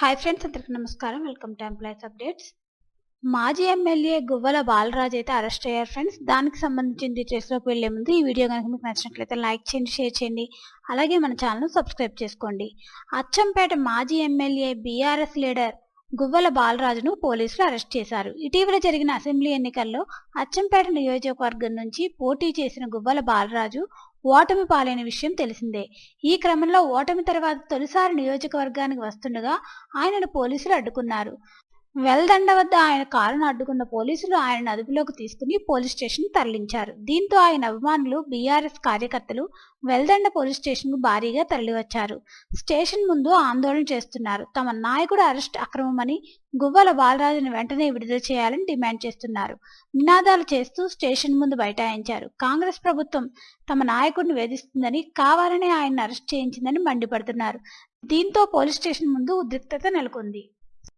Hi friends అందరికి నమస్కారం. Welcome to employees updates మాజీ ఎమ్మెల్యే గువ్వల బాలరాజ్ అయితే అరెస్ట్ అయ్యారు ఫ్రెండ్స్ దానికి సంబంధించిన డీటెయిల్స్లోకి వెళ్ళే ముందు ఈ వీడియో కనుక మీకు నచ్చినట్లయితే లైక్ చేయండి షేర్ చేయండి. అలాగే మన ఛానల్ సబ్స్క్రైబ్ చేసుకోండి. అచ్చంపేట మాజీ ఎమ్మెల్యే బీఆర్ఎస్ లీడర్ గువ్వల బాలరాజును పోలీసులు అరెస్ట్ చేశారు. ఇటీవల జరిగిన అసెంబ్లీ ఎన్నికల్లో అచ్చంపేట నియోజకవర్గం నుంచి పోటీ చేసిన గువ్వల బాలరాజు ఓటమి పాలైన విషయం తెలిసిందే. ఈ క్రమంలో ఓటమి తర్వాత తొలిసారి నియోజకవర్గానికి వస్తుండగా ఆయనను పోలీసులు అడ్డుకున్నారు. వెల్దండ వద్ద ఆయన కారును అడ్డుకున్న పోలీసులు ఆయన అదుపులోకి తీసుకుని పోలీస్ స్టేషన్ తరలించారు. దీంతో ఆయన అభిమానులు బీఆర్ఎస్ కార్యకర్తలు వెల్దండ పోలీస్ స్టేషన్కు భారీగా తరలివచ్చారు. స్టేషన్ ముందు ఆందోళన చేస్తున్నారు. తమ నాయకుడు అరెస్ట్ అక్రమమని గువ్వల బాలరాజును వెంటనే విడుదల చేయాలని డిమాండ్ చేస్తున్నారు. నినాదాలు చేస్తూ స్టేషన్ ముందు బైఠాయించారు. కాంగ్రెస్ ప్రభుత్వం తమ నాయకుడిని వేధిస్తుందని కావాలనే ఆయన అరెస్ట్ చేయించిందని మండిపడుతున్నారు. దీంతో పోలీస్ స్టేషన్ ముందు ఉద్రిక్తత నెలకొంది.